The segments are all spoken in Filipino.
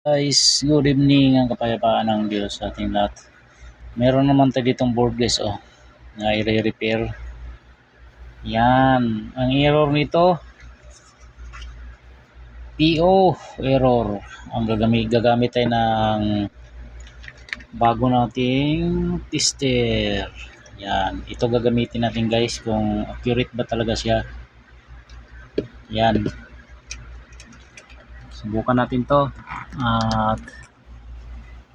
Guys, good evening ang kapayapaan ng Diyos sa ating lahat. Meron naman tayo ditong board guys oh, na i-repair. Yan, ang error nito PO error. Ang gagamit gagamit tayo ng bago nating tester. Yan, ito gagamitin natin guys kung accurate ba talaga siya. Yan. Subukan natin to at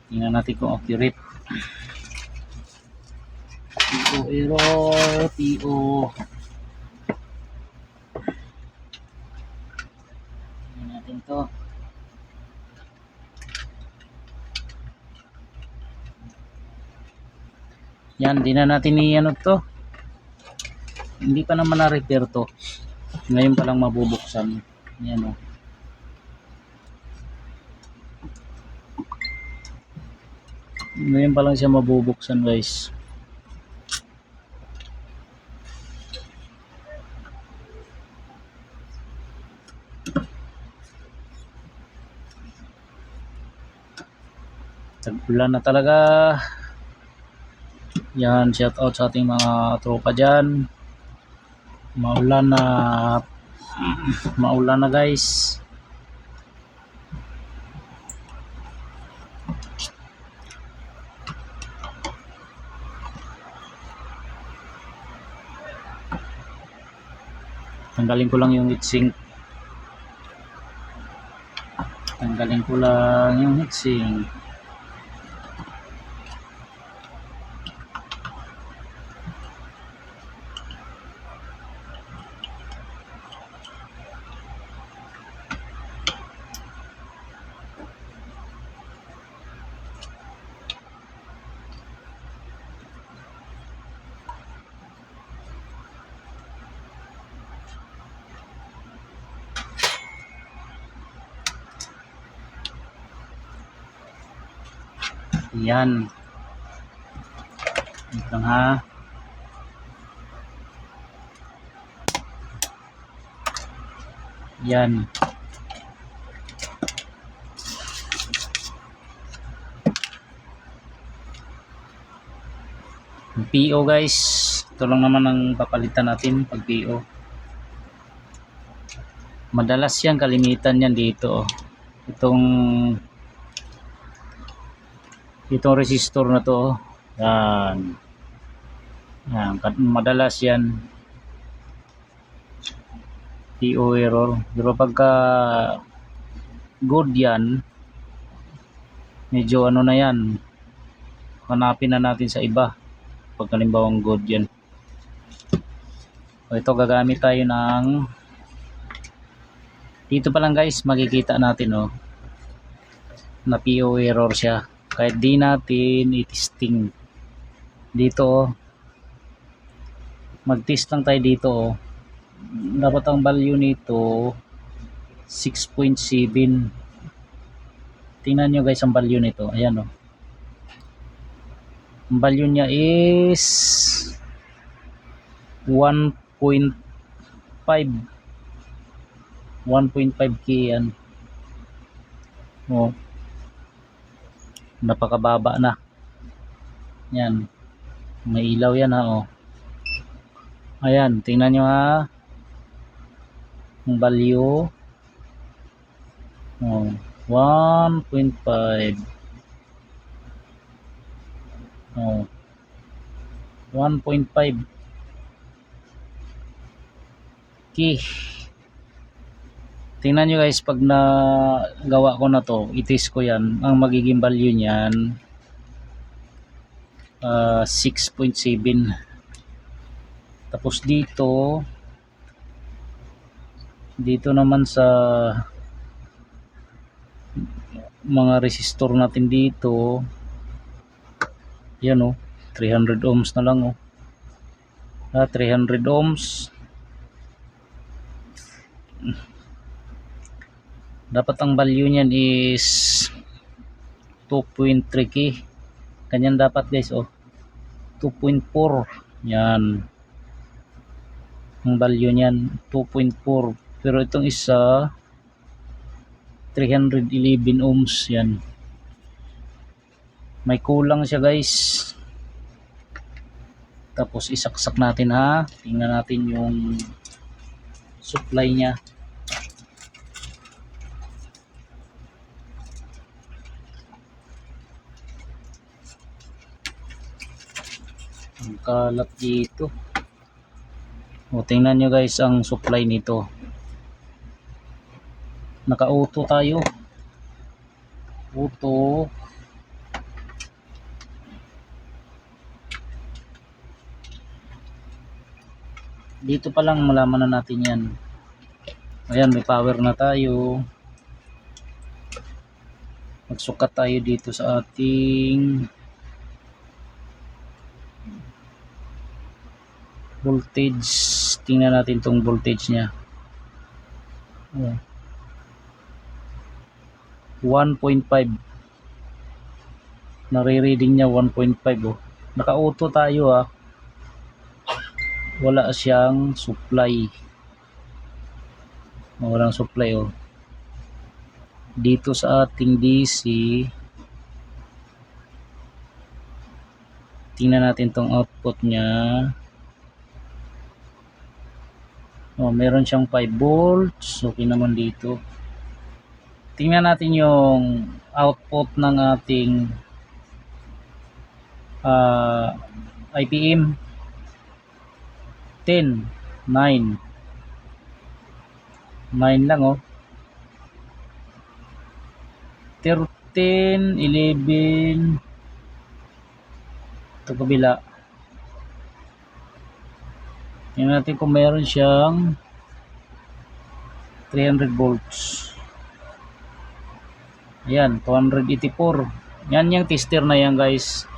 tingnan natin kung accurate. PO error, PO. Tingnan natin to. Yan, di na natin i-ano to. Hindi pa naman na-repair to. Ngayon pa lang mabubuksan. Yan o. Ngayon pa lang siya mabubuksan guys. Tag-ulan na talaga. Yan, shout out sa ating mga tropa dyan. Maulan na maulan na guys. Tanggalin ko lang yung heatsink. Tanggalin ko lang yung heatsink. Yan. Ito lang ha. Yan. PO guys. Ito lang naman ang papalitan natin pag PO. Madalas yan, kalimitan yan dito. oh. Itong itong resistor na to oh. yan. Yan madalas yan. PO error. Pero pagka good yan medyo ano na yan. Hanapin na natin sa iba. Pag halimbawang good yan. O ito gagamit tayo ng dito pa lang guys makikita natin oh na PO error siya kahit di natin i-testing dito oh. mag-test lang tayo dito oh. dapat ang value nito 6.7 tingnan nyo guys ang value nito ayan oh. ang value niya is 1.5 1.5k yan oh napakababa na. Yan. May ilaw yan ha oh. Ayan tingnan nyo ha. Ang value oh 1.5 oh. 1.5 key tingnan nyo guys pag na gawa ko na to itis ko yan. Ang magiging value niyan ah, 6.7 tapos dito dito naman sa mga resistor natin dito yan oh 300 ohms na lang oh. Ah, 300 ohms dapat ang value niyan is 2.3k ganyan dapat guys oh. 2.4 yan. Ang value niyan 2.4 pero itong isa 311 ohms. Yan. May kulang siya guys. Tapos isaksak natin ha? Tingnan natin yung supply niya kalat dito. O tingnan nyo guys ang supply nito. Naka auto tayo. Auto dito pa lang malaman na natin yan. Ayan may power na tayo. Magsukat tayo dito sa ating voltage. Tingnan natin tong voltage Ayan. 1.5 nare-reading niya 1.5 oh. naka-auto tayo ah. Wala siyang supply. Walang supply oh. Dito sa ating DC tingnan natin tong output niya oh meron siyang 5 volts okay naman dito. Tingnan natin yung output ng ating ah, IPM 10 9 9 lang oh. 13 11 ito kabila tingnan natin kung meron siyang 300 volts Ayan, 284. Yan yung tester na yan guys.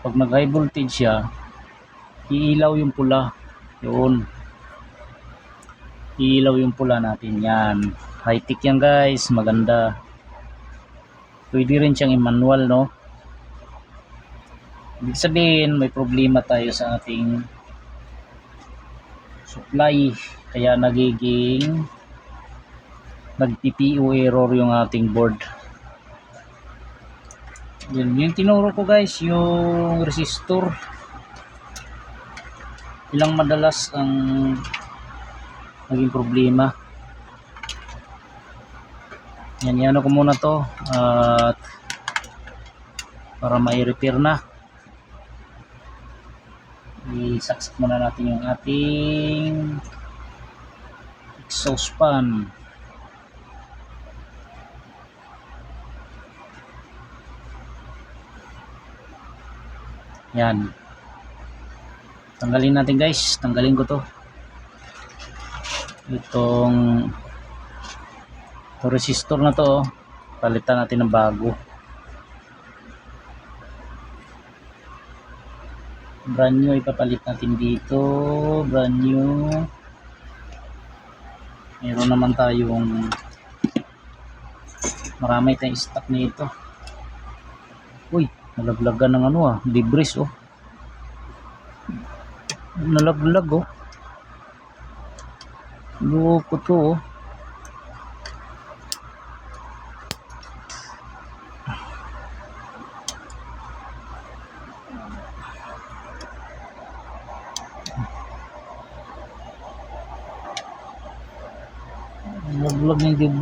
Pag nag high voltage siya, iilaw yung pula. Yun. Iilaw yung pula natin yan. High tech yan guys, maganda. Pwede rin siyang i-manual no. Ibig sabihin, may problema tayo sa ating supply. Kaya nagiging nag-PPO error yung ating board. Yun, yung tinuro ko guys, yung resistor. Ilang madalas ang naging problema. Yan, yan ko muna to. At para mai-repair na. Isaksak muna natin yung ating exhaust fan. Yan. Tanggalin natin guys. Tanggalin ko to. Itong to resistor na to. oh. Palitan natin ng bago. Brand new ipapalit natin dito. Brand new. Meron naman tayong marami tayong stock nito. Uy, nalaglagan ng ano ah, libris oh. Nalaglag oh. Loko to oh.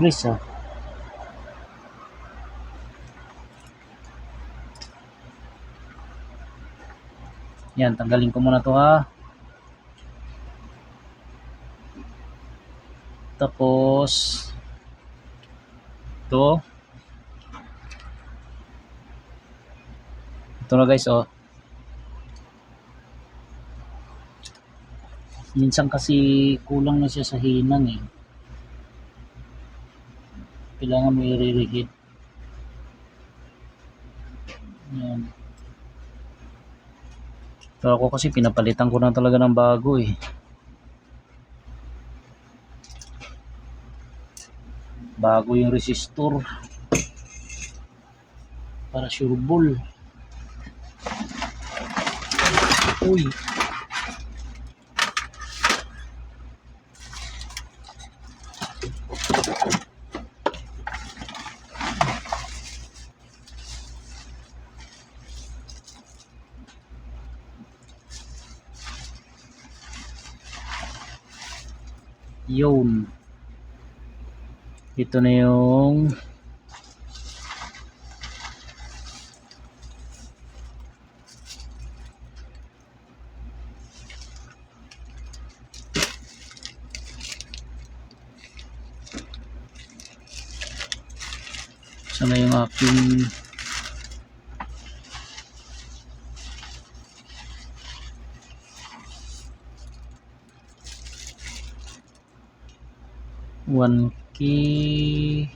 Libris ah. Yan, tanggalin ko muna to ha. Tapos ito. Ito na guys oh. Minsan kasi kulang na siya sa hinang eh. Kailangan mo i-reheat. Yan. So ako kasi pinapalitan ko na talaga ng bago eh. Bago yung resistor. Para sure ball. Uy. Yun. Ito na yung sana yung aking one key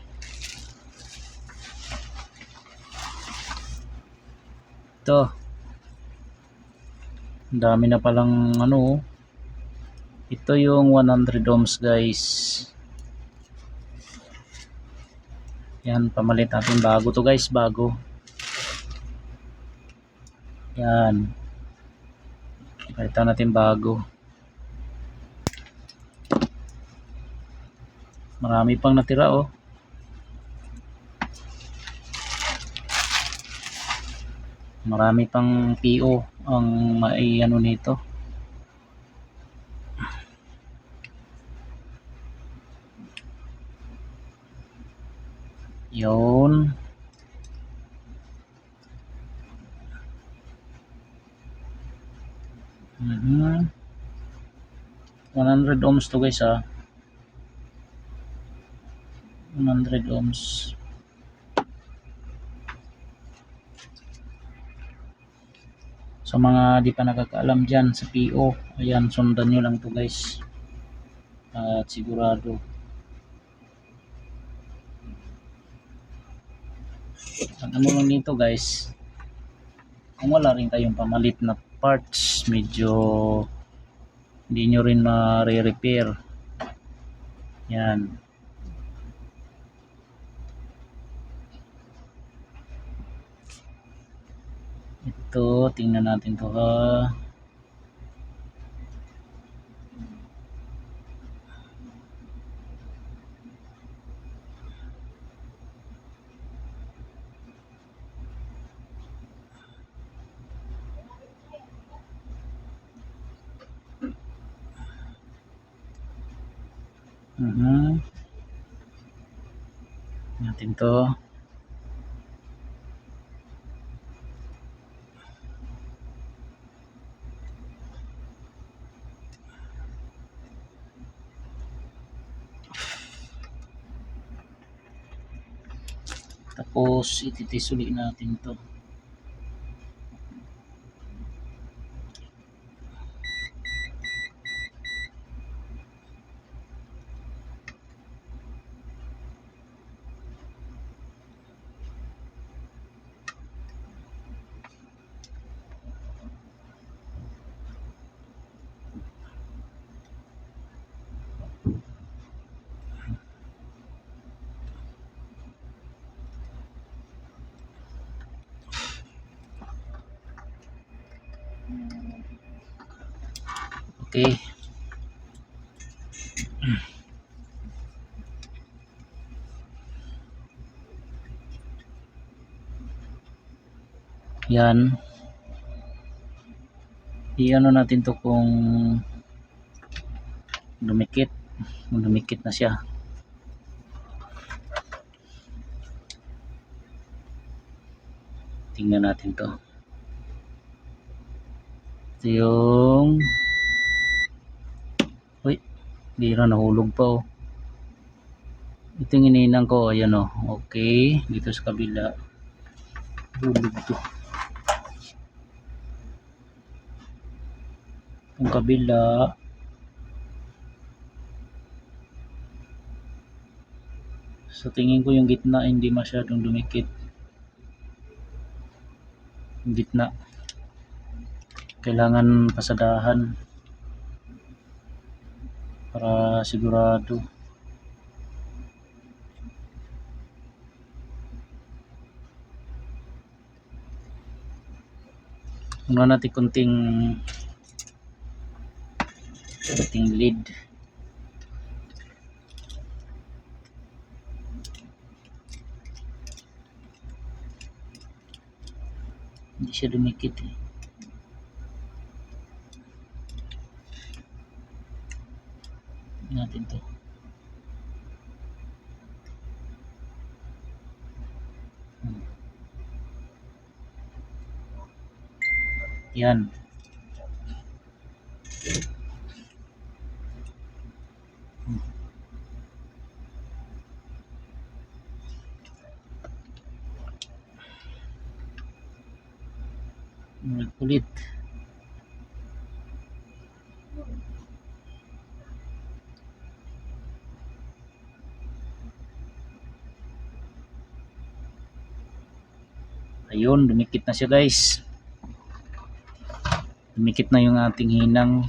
ito. Ang dami na palang ano oh. ito yung 100 ohms guys. Yan pamalit natin. Bago to guys. Bago. Yan. Palitan natin bago marami pang natira oh. Marami pang PO ang mai ano nito. Yun. Mhm 100 ohms to guys ah 100 ohms. Sa mga di pa nakakaalam dyan sa PO ayan sundan nyo lang to guys. At sigurado. Ang ano lang dito guys kung wala rin kayong pamalit na parts medyo hindi nyo rin ma-repair yan ito tingnan natin to ha Mhm. Natin to. Tapos ititisuli natin to. Okay. Yan. I-ano natin to kung dumikit. Dumikit na siya. Tingnan natin to. Ito yung Uy, hindi na nahulog pa oh. Ito yung ininang ko, ayan oh. Okay, dito sa kabila. Hulog to. Yung kabila. Sa tingin ko yung gitna hindi masyadong dumikit. Yung gitna. Kailangan pasadahan para sigurado Muna natin kunting ating lead. Hindi siya dumikit eh. Natin to. Hmm. yan. Kulit. Ayun, dumikit na siya guys. Dumikit na yung ating hinang.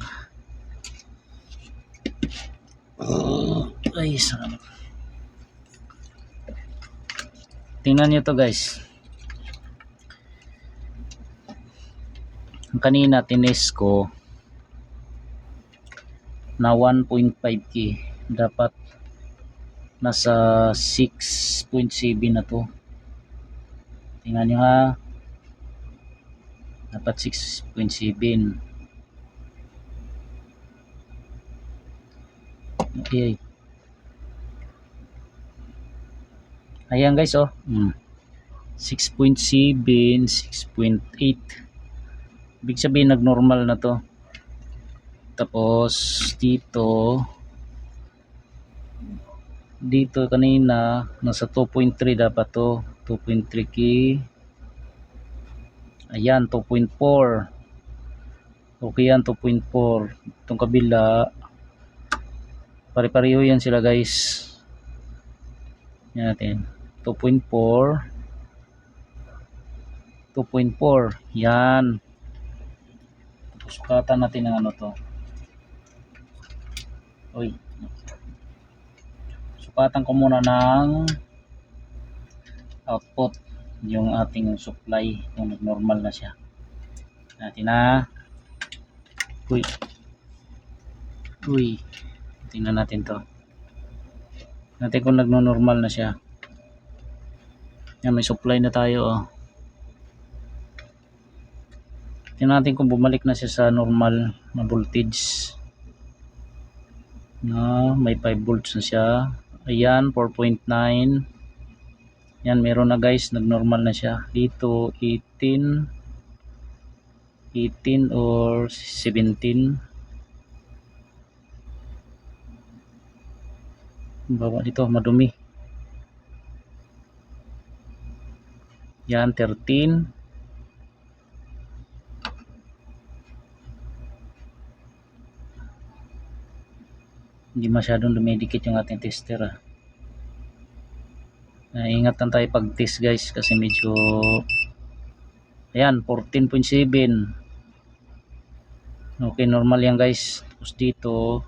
Ay, sarap. Tingnan nyo to guys. Kanina tines ko na 1.5k. Dapat nasa 6.7 na to. Tingnan nyo ha. Dapat 6.7. Okay. Ayan guys oh. Mm. 6.7, 6.8. Ibig sabihin nag-normal na to. Tapos dito dito kanina nasa 2.3 dapat to. 2.3 k. Ayan 2.4 okay yan 2.4 itong kabila pare-pareho yan sila guys. Yan natin. 2.4 2.4 yan tapos sukatan natin ng ano to. Uy. Sukatan ko muna ng output yung ating supply. Kung normal na siya. Natin na. Uy. Uy. Tingnan natin to. Natin kung nagno-normal na siya. Yan may supply na tayo oh tingnan natin kung bumalik na siya sa normal na voltage. Na may 5 volts na siya. Ayan 4.9 yan meron na guys. Nagnormal na siya. Dito 18 18 or 17 baba dito madumi. Yan 13 hindi masyadong dumidikit yung ating tester ah. Uh, ingat lang tayo pag test guys kasi medyo ayan 14.7 okay normal yan guys. Tapos dito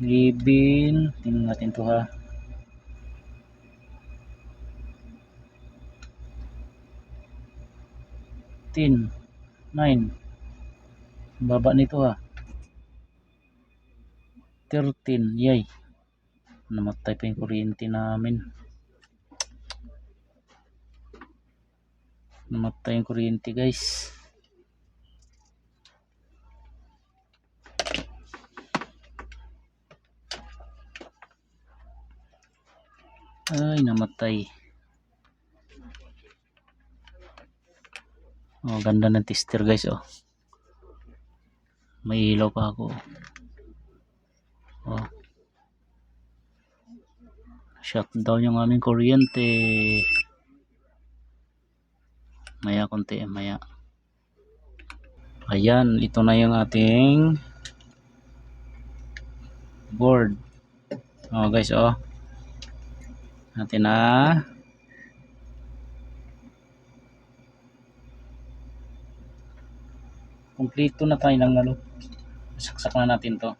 libin tingnan natin to ha. Ten nine baba nito ha 13 yay. Namatay pa yung kuryente namin. Namatay yung kuryente guys. Ay namatay. Oh ganda ng tester guys oh may ilaw pa ako. Oh. Shutdown yung aming kuryente. Maya konti maya. Ayan ito na yung ating board. Oh guys oh. Natin na kumpleto na tayo ng ano saksak na natin to.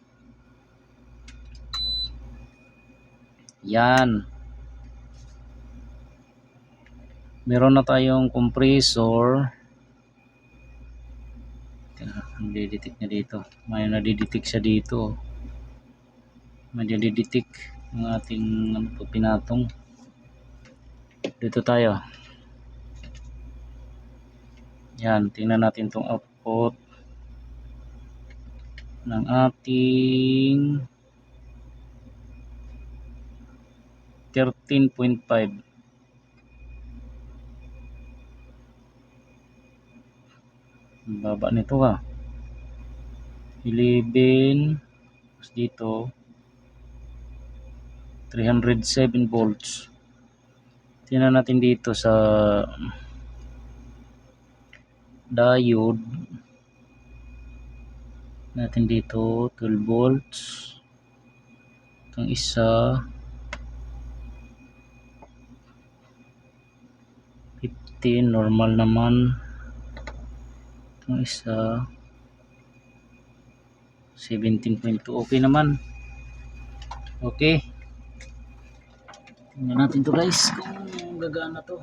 Yan. Meron na tayong compressor. Nadidetect niya dito. May nadidetect siya dito. May nadidetect ang ating ano to, pinatong. Dito tayo. Yan tingnan natin tong output ng ating 13.5 baba nito ha? 11 tapos dito 307 volts. Tingnan natin dito sa diode natin dito 12 volts. Itong isa 15 normal naman. Itong isa 17.2 okay naman. Okay. Tingnan natin to guys kung gagana to.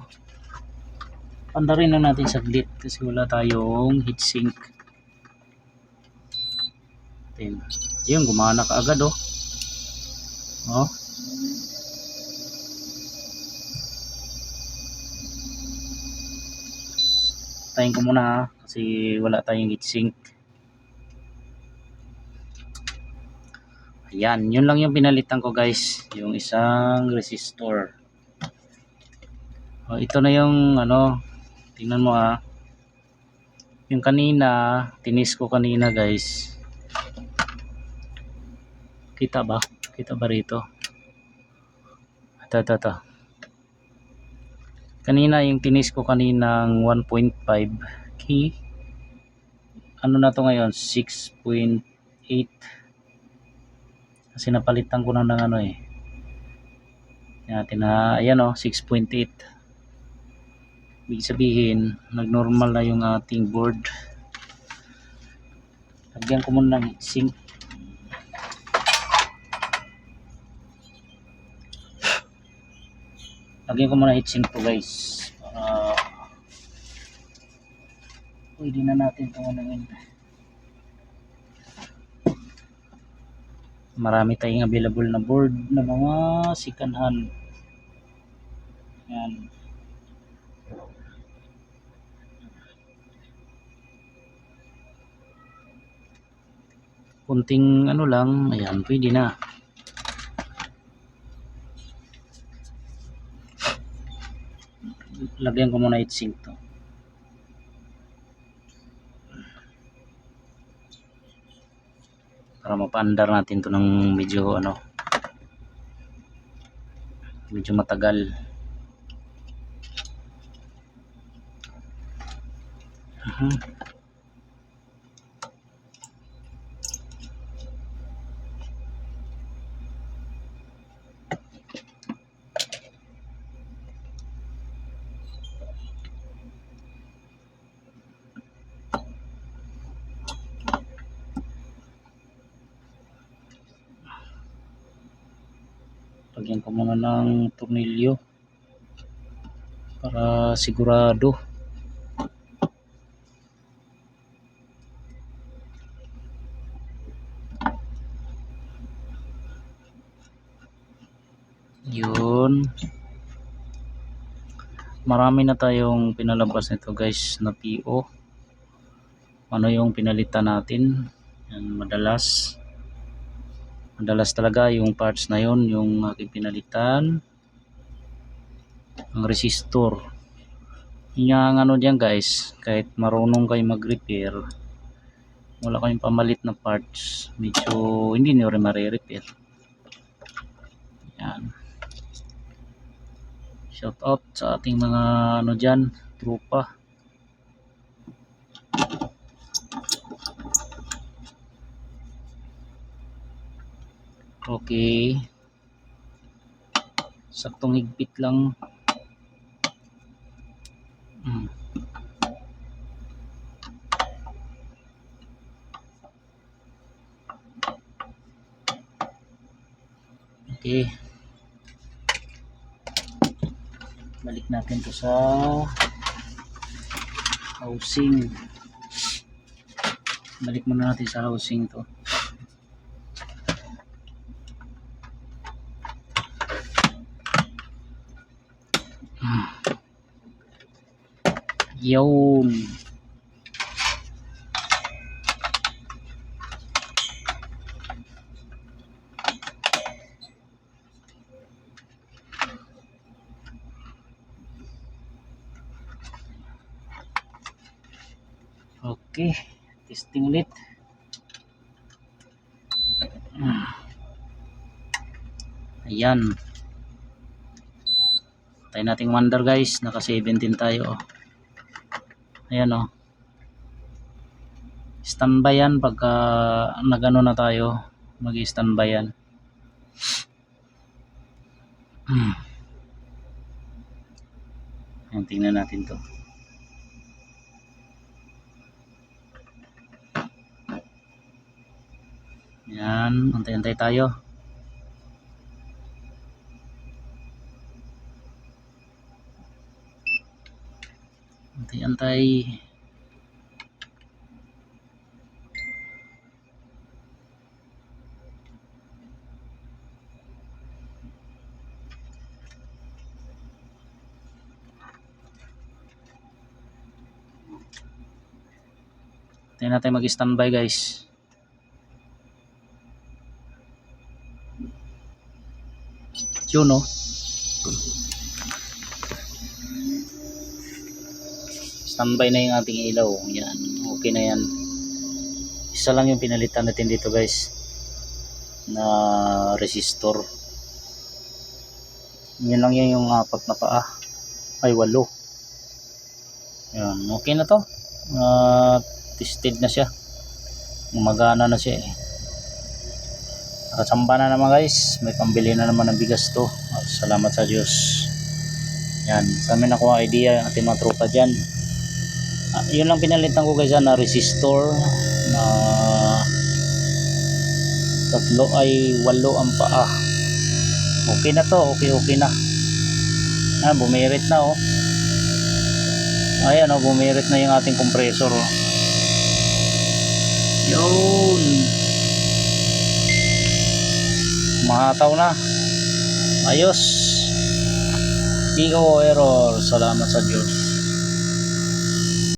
Pandarin na natin saglit kasi wala tayong heatsink. Tingnan. Yun, gumana ka agad oh. Oh. Tayin ko muna ha, kasi wala tayong heatsink. Ayan, yun lang yung pinalitan ko guys. Yung isang resistor. Oh, ito na yung ano, tingnan mo ha. Yung kanina, tinis ko kanina guys. Kita ba? Kita ba rito? Ito, ito, ito. Kanina yung tinis ko kaninang 1.5 key. Ano na to ngayon? 6.8 kasi napalitan ko na ng ano eh. Natin na, ayan o, 6.8. Ibig sabihin, nag-normal na yung ating board. Lagyan ko muna ng heatsink. Lagyan ko muna heatsink to guys. Para pwede na natin itong yun. Marami tayong available na board na mga second hand. Yan. Kunting ano lang, ayan, pwede na. Lagyan ko muna heatsink to. para mapaandar natin to ng medyo ano medyo matagal Mhm. Lagyan ko muna ng tornilyo para sigurado. Yun. Marami na tayong pinalabas nito guys na PO ano yung pinalitan natin? Yan madalas madalas talaga yung parts na yon yung aking pinalitan ang resistor. Yun ang ano dyan guys kahit marunong kayo mag repair wala kayong pamalit na parts. Medyo hindi nyo rin marirepair yan. Shout out sa ating mga ano dyan trupa Okay. Saktong higpit lang. Mm. Okay. Balik natin to sa housing. Balik muna natin sa housing to. Yun. Okay. Testing ulit. Ayan. Tayo nating wonder guys. Naka 17 tayo. oh. Ayan. Oh. Standby yan pagka nagano na tayo. Mag-standby yan. Hmm. Ayan, tingnan natin to. Yan, antay-antay tayo. Antay-antay. Tayo natin mag-standby guys. Yun no. Standby na yung ating ilaw. Yan. Okay na yan. Isa lang yung pinalitan natin dito guys. Na resistor. Yan lang yan yung apat na paa. Ay walo. Yan. Okay na to. Ah, tested na siya. Gumagana na siya eh. Nakachamba na naman guys. May pambili na naman ng bigas to. At salamat sa Diyos. Yan. Sa amin nakuha idea ang ating mga tropa dyan. Ah, yun lang pinalitan ko guys ah, na resistor na tatlo ay walo ang paa. Okay na to. Okay okay na. Ah, bumirit na oh. Ayan oh, bumirit na yung ating compressor oh. Yun. Mahataw na. Ayos. EO error. Salamat sa Diyos.